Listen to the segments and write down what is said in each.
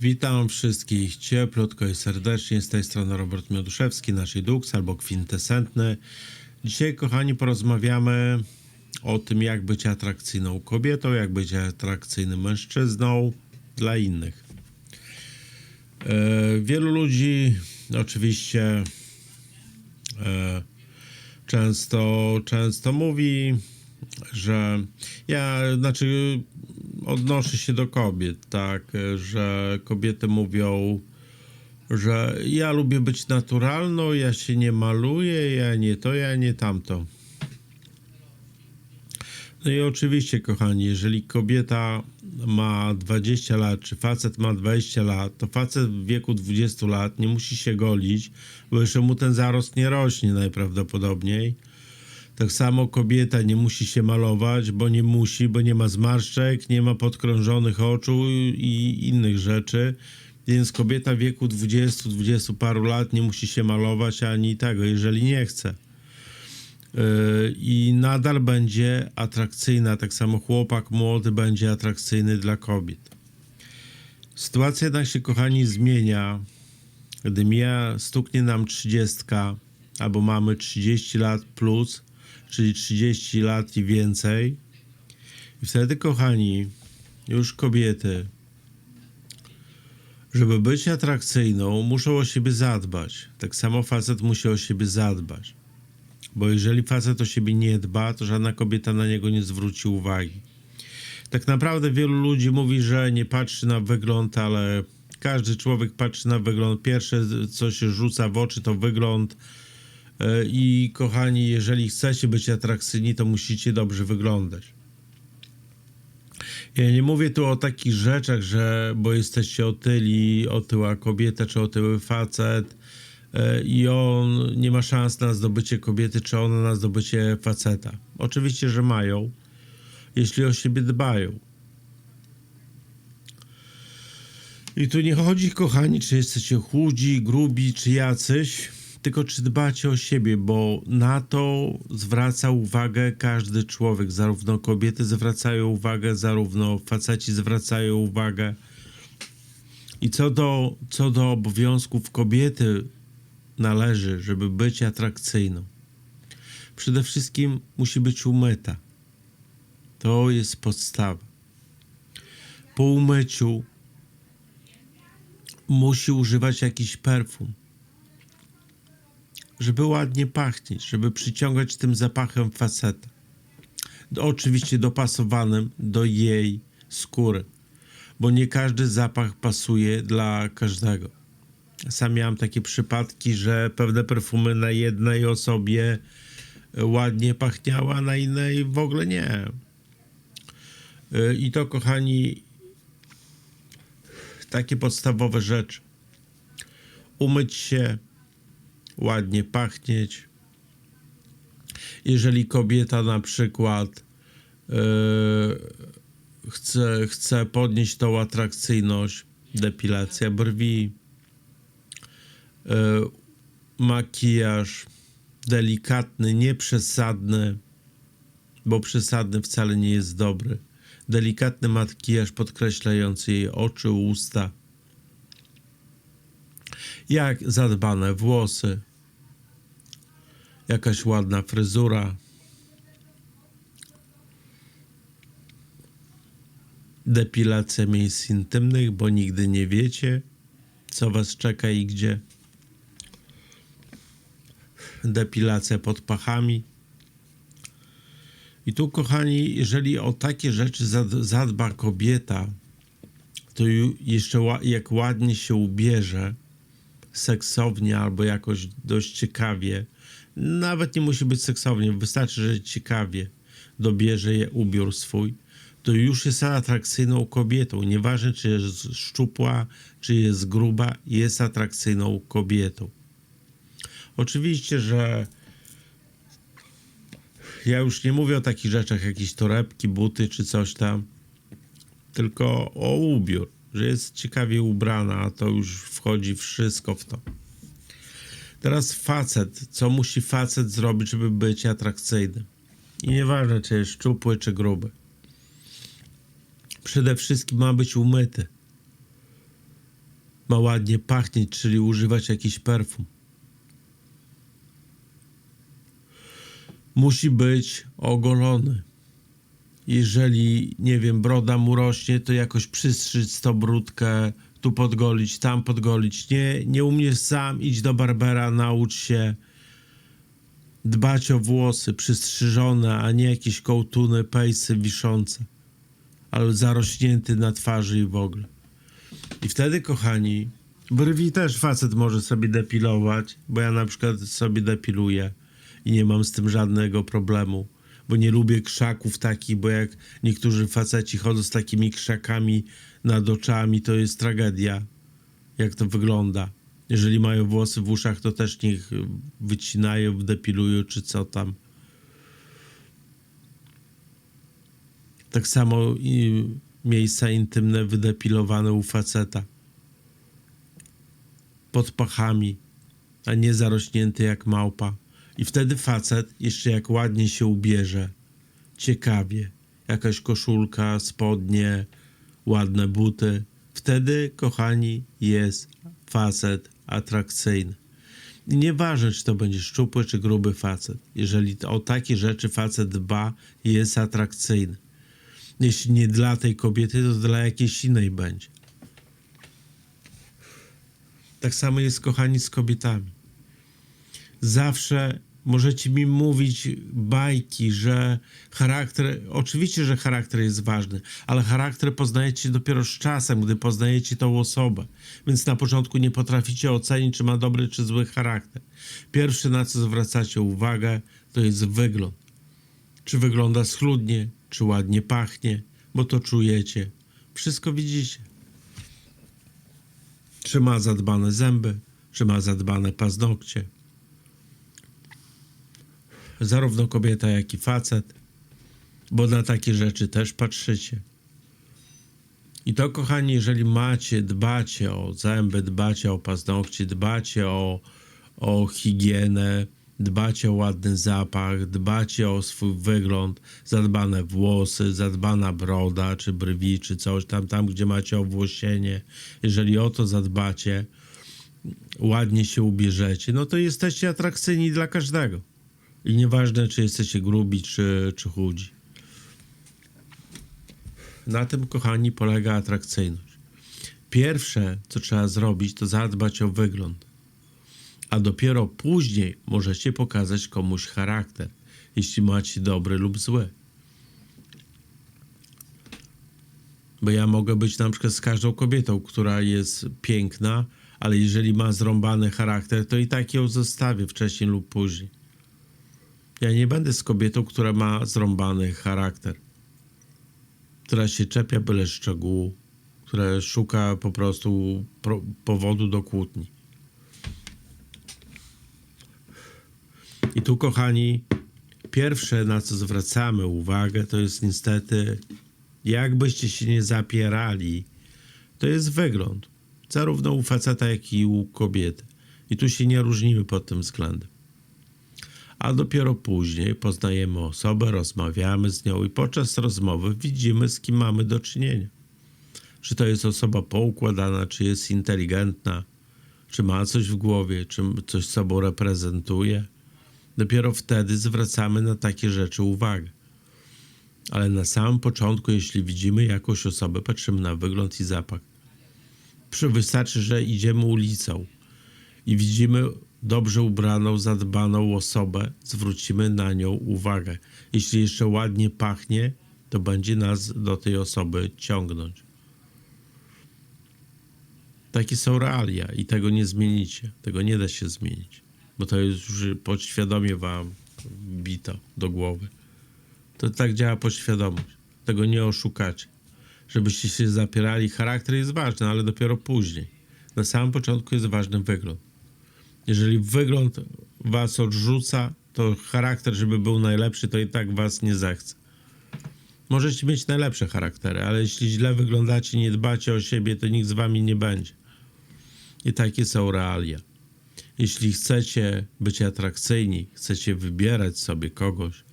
Witam wszystkich cieplutko i serdecznie. Z tej strony Robert Mioduszewski, naszej Dux albo Kwintesentny. Dzisiaj, kochani, porozmawiamy o tym, jak być atrakcyjną kobietą, jak być atrakcyjnym mężczyzną dla innych. E, wielu ludzi oczywiście e, często, często mówi, że ja, znaczy odnoszę się do kobiet, tak, że kobiety mówią, że ja lubię być naturalną, ja się nie maluję, ja nie to, ja nie tamto. No i oczywiście, kochani, jeżeli kobieta ma 20 lat, czy facet ma 20 lat, to facet w wieku 20 lat nie musi się golić, bo jeszcze mu ten zarost nie rośnie najprawdopodobniej. Tak samo kobieta nie musi się malować, bo nie musi, bo nie ma zmarszczek, nie ma podkrążonych oczu i innych rzeczy. Więc kobieta w wieku 20-20 paru lat nie musi się malować ani tego, jeżeli nie chce. Yy, I nadal będzie atrakcyjna. Tak samo chłopak młody będzie atrakcyjny dla kobiet. Sytuacja jednak się, kochani, zmienia, gdy mija, stuknie nam 30 albo mamy 30 lat plus, czyli 30 lat i więcej. I wtedy, kochani, już kobiety, żeby być atrakcyjną, muszą o siebie zadbać. Tak samo facet musi o siebie zadbać. Bo jeżeli facet o siebie nie dba, to żadna kobieta na niego nie zwróci uwagi. Tak naprawdę wielu ludzi mówi, że nie patrzy na wygląd, ale każdy człowiek patrzy na wygląd. Pierwsze, co się rzuca w oczy, to wygląd. E, I kochani, jeżeli chcecie być atrakcyjni, to musicie dobrze wyglądać. Ja nie mówię tu o takich rzeczach, że bo jesteście otyli, otyła kobieta czy otyły facet e, i on nie ma szans na zdobycie kobiety, czy ona na zdobycie faceta. Oczywiście, że mają, jeśli o siebie dbają. I tu nie chodzi, kochani, czy jesteście chudzi, grubi, czy jacyś, tylko czy dbacie o siebie, bo na to zwraca uwagę każdy człowiek. Zarówno kobiety zwracają uwagę, zarówno faceci zwracają uwagę. I co do, co do obowiązków kobiety należy, żeby być atrakcyjną. Przede wszystkim musi być umyta. To jest podstawa. Po umyciu musi używać jakiś perfum żeby ładnie pachnieć, żeby przyciągać tym zapachem faceta. Oczywiście dopasowanym do jej skóry, bo nie każdy zapach pasuje dla każdego. Sam miałem takie przypadki, że pewne perfumy na jednej osobie ładnie pachniały, a na innej w ogóle nie. I to, kochani, takie podstawowe rzeczy. Umyć się, ładnie pachnieć. Jeżeli kobieta na przykład yy, chce, chce podnieść tą atrakcyjność, depilacja brwi, yy, makijaż delikatny, nieprzesadny, bo przesadny wcale nie jest dobry. Delikatny makijaż podkreślający jej oczy, usta. Jak zadbane włosy, jakaś ładna fryzura. Depilacja miejsc intymnych, bo nigdy nie wiecie, co was czeka i gdzie. Depilacja pod pachami. I tu, kochani, jeżeli o takie rzeczy zadba kobieta, to jeszcze jak ładnie się ubierze, seksownie albo jakoś dość ciekawie, nawet nie musi być seksownie, wystarczy, że ciekawie dobierze je ubiór swój, to już jest atrakcyjną kobietą. Nieważne, czy jest szczupła, czy jest gruba, jest atrakcyjną kobietą. Oczywiście, że ja już nie mówię o takich rzeczach, jakieś torebki, buty czy coś tam, tylko o ubiór, że jest ciekawie ubrana, to już wchodzi wszystko w to. Teraz facet. Co musi facet zrobić, żeby być atrakcyjny? I nieważne, czy jest szczupły, czy gruby. Przede wszystkim ma być umyty. ma ładnie pachnieć, czyli używać jakiś perfum. Musi być ogolony. Jeżeli, nie wiem, broda mu rośnie, to jakoś przystrzyć tą brudkę, tu podgolić, tam podgolić. Nie, nie umiesz sam, idź do barbera, naucz się dbać o włosy przystrzyżone, a nie jakieś kołtuny, pejsy wiszące, ale zarośnięty na twarzy i w ogóle. I wtedy, kochani, brwi też facet może sobie depilować, bo ja na przykład sobie depiluję i nie mam z tym żadnego problemu, bo nie lubię krzaków takich, bo jak niektórzy faceci chodzą z takimi krzakami nad oczami, to jest tragedia, jak to wygląda. Jeżeli mają włosy w uszach, to też niech wycinają, depilują, czy co tam. Tak samo i miejsca intymne wydepilowane u faceta. Pod pachami, a nie zarośnięty jak małpa. I wtedy facet, jeszcze jak ładnie się ubierze, ciekawie, jakaś koszulka, spodnie, ładne buty, wtedy, kochani, jest facet atrakcyjny. I nieważne, czy to będzie szczupły, czy gruby facet. Jeżeli o takie rzeczy facet dba, jest atrakcyjny. Jeśli nie dla tej kobiety, to dla jakiejś innej będzie. Tak samo jest, kochani, z kobietami. Zawsze możecie mi mówić bajki, że charakter, oczywiście, że charakter jest ważny, ale charakter poznajecie dopiero z czasem, gdy poznajecie tą osobę. Więc na początku nie potraficie ocenić, czy ma dobry, czy zły charakter. Pierwsze, na co zwracacie uwagę, to jest wygląd. Czy wygląda schludnie, czy ładnie pachnie, bo to czujecie. Wszystko widzicie. Czy ma zadbane zęby, czy ma zadbane paznokcie. Zarówno kobieta, jak i facet, bo na takie rzeczy też patrzycie. I to, kochani, jeżeli macie, dbacie o zęby, dbacie o paznokcie, dbacie o, o higienę, dbacie o ładny zapach, dbacie o swój wygląd, zadbane włosy, zadbana broda, czy brwi, czy coś tam, tam, gdzie macie owłosienie. Jeżeli o to zadbacie, ładnie się ubierzecie, no to jesteście atrakcyjni dla każdego. I nieważne, czy jesteście grubi, czy, czy chudzi. Na tym, kochani, polega atrakcyjność. Pierwsze, co trzeba zrobić, to zadbać o wygląd. A dopiero później możecie pokazać komuś charakter, jeśli macie dobry lub zły. Bo ja mogę być na przykład z każdą kobietą, która jest piękna, ale jeżeli ma zrąbany charakter, to i tak ją zostawię wcześniej lub później. Ja nie będę z kobietą, która ma zrąbany charakter, która się czepia byle szczegółu, która szuka po prostu pro- powodu do kłótni. I tu, kochani, pierwsze na co zwracamy uwagę, to jest niestety, jakbyście się nie zapierali, to jest wygląd. Zarówno u faceta, jak i u kobiety. I tu się nie różnimy pod tym względem. A dopiero później poznajemy osobę, rozmawiamy z nią i podczas rozmowy widzimy, z kim mamy do czynienia. Czy to jest osoba poukładana, czy jest inteligentna, czy ma coś w głowie, czy coś sobą reprezentuje. Dopiero wtedy zwracamy na takie rzeczy uwagę. Ale na samym początku, jeśli widzimy jakąś osobę, patrzymy na wygląd i zapach. Wystarczy, że idziemy ulicą i widzimy dobrze ubraną, zadbaną osobę, zwrócimy na nią uwagę. Jeśli jeszcze ładnie pachnie, to będzie nas do tej osoby ciągnąć. Takie są realia i tego nie zmienicie. Tego nie da się zmienić, bo to jest już podświadomie wam bito do głowy. To tak działa podświadomość. Tego nie oszukacie. Żebyście się zapierali, charakter jest ważny, ale dopiero później. Na samym początku jest ważny wygląd. Jeżeli wygląd was odrzuca, to charakter, żeby był najlepszy, to i tak was nie zechce. Możecie mieć najlepsze charaktery, ale jeśli źle wyglądacie, nie dbacie o siebie, to nikt z wami nie będzie. I takie są realia. Jeśli chcecie być atrakcyjni, chcecie wybierać sobie kogoś,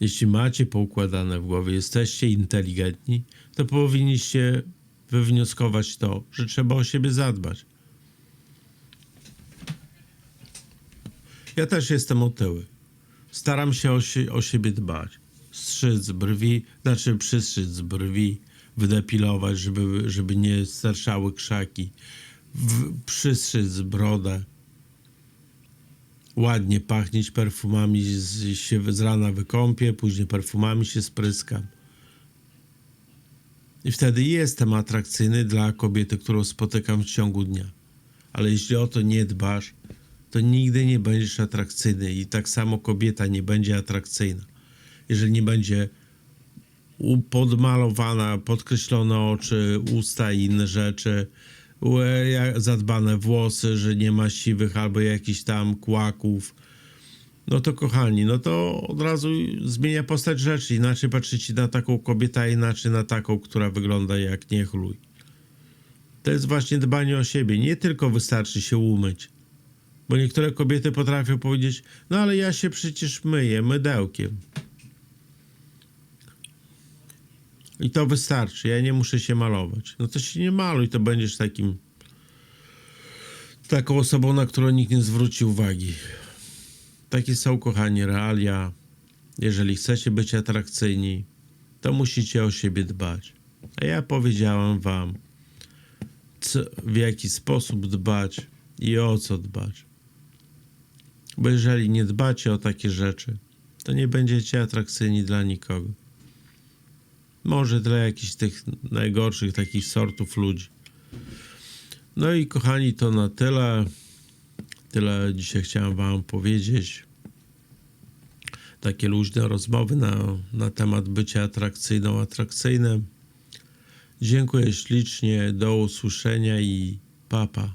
jeśli macie poukładane w głowie, jesteście inteligentni, to powinniście wywnioskować to, że trzeba o siebie zadbać. Ja też jestem otyły. Staram się o, sie- o siebie dbać. Strzyc brwi, znaczy przystrzyc brwi, wydepilować, żeby, żeby nie starszały krzaki. W, przystrzyc brodę. Ładnie pachnieć perfumami, z, się z rana wykąpię, później perfumami się spryskam. I wtedy jestem atrakcyjny dla kobiety, którą spotykam w ciągu dnia. Ale jeśli o to nie dbasz, to nigdy nie będziesz atrakcyjny i tak samo kobieta nie będzie atrakcyjna. Jeżeli nie będzie podmalowana, podkreślone oczy, usta i inne rzeczy, ja- zadbane włosy, że nie ma siwych albo jakichś tam kłaków, no to kochani, no to od razu zmienia postać rzeczy. Inaczej patrzycie na taką kobietę, a inaczej na taką, która wygląda jak niechluj. To jest właśnie dbanie o siebie. Nie tylko wystarczy się umyć. Bo niektóre kobiety potrafią powiedzieć, no ale ja się przecież myję mydełkiem. I to wystarczy, ja nie muszę się malować. No to się nie maluj, to będziesz takim taką osobą, na którą nikt nie zwróci uwagi. Takie są, kochani, realia. Jeżeli chcecie być atrakcyjni, to musicie o siebie dbać. A ja powiedziałem wam, co, w jaki sposób dbać i o co dbać. Bo jeżeli nie dbacie o takie rzeczy, to nie będziecie atrakcyjni dla nikogo. Może dla jakichś tych najgorszych takich sortów ludzi. No i kochani, to na tyle. Tyle dzisiaj chciałem Wam powiedzieć. Takie luźne rozmowy na, na temat bycia atrakcyjną, atrakcyjnym. Dziękuję ślicznie, do usłyszenia i papa.